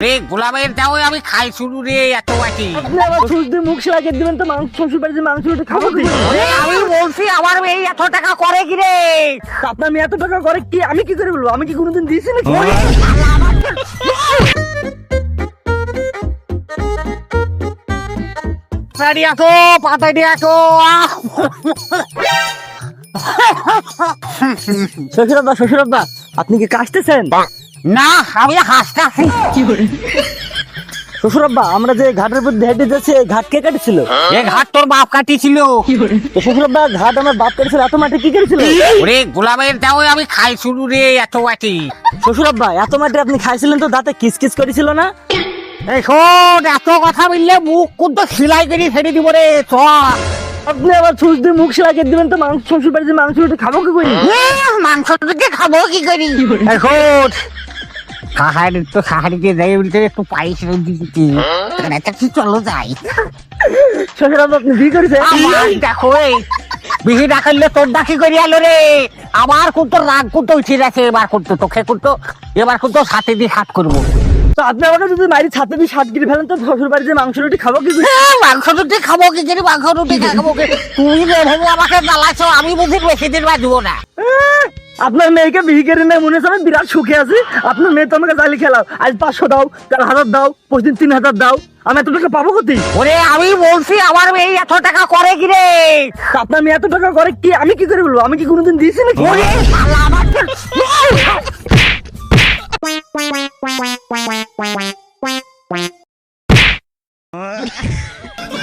রে গোলামের দাও আমি খাই শুরু রে এত বাটি আপনি আবার সুস দিয়ে দিবেন তো মাংস শ্বশুর বাড়িতে মাংস রুটি খাব আমি বলছি আমার মেয়ে এত টাকা করে কি রে আপনার মেয়ে এত টাকা করে কি আমি কি করে বলব? আমি কি কোনোদিন দিয়েছি নাকি? পাতাড়ি আসো পাতাড়ি আসো আহ! শ্বশুর আব্বা শ্বশুর আব্বা আপনি কি কাশতেছেন? না আমি হাসতে আসি কি শ্বশুর আব্বা আমরা যে ঘাটের উপর হেঁটে যাচ্ছি এই ঘাট কে কাটেছিল? এ ঘাট তোর বাপ কাটিছিল। তো শ্বশুর আব্বা ঘাট আমার বাপ কাটেছিল এত মাঠে কি করেছিল ওরে গোলামের দাও আমি খাই শুরু রে এত বাটি শ্বশুর আব্বা এত মাঠে আপনি খাইছিলেন তো দাঁতে কিস কিস করেছিল না? এই শোন এত কথা বললে মুখ কিন্তু সিলাই করে ফেলে দিব রে চ। আপনি আবার সুস দিয়ে মুখ সেলাকে দিবেন তো মাংস শ্বশুর বাড়িতে মাংস রুটি খাব কি করি? মাংস থেকে খাব কি করি? এখন সাহারি তো সাহারিকে যাই বলতে একটু পাইস এটা কি চলো যাই? শ্বশুর আব্বা আপনি বিয়ে করেছেন দেখো বিহি ডাকাইলে তোর ডাকি করি আলো রে? আমার কিন্তু রাগ কিন্তু উঠে গেছে এবার কিন্তু তোকে কিন্তু এবার কিন্তু সাথে দিয়ে হাত করব। তো আপনি আমাকে যদি মারি ছাতে দিয়ে সাত গিরি ফেলেন তো শ্বশুর বাড়িতে মাংস রুটি খাব কি মাংস রুটি খাব কি মাংস রুটি খাব কি? তুমি আমাকে জ্বালাছো আমি বুঝি বেশি দিন বাঁচবো না। আপনার মেয়েকে বিহি করে নেয় মনে হচ্ছে আমি বিরাট সুখে আছি। আপনার মেয়ে তো আমাকে জালি খেলাও। আজ পাঁচশো দাও তার হাজার দাও পরশুদিন তিন হাজার দাও। আমি এত টাকা পাবো কোথায়? ওরে আমি বলছি আমার মেয়ে এত টাকা করে কি রে আপনার মেয়ে এত টাকা করে কি আমি কি করে বলব? আমি কি কোনোদিন দিয়েছি নাকি? ওরে শালা আমার What?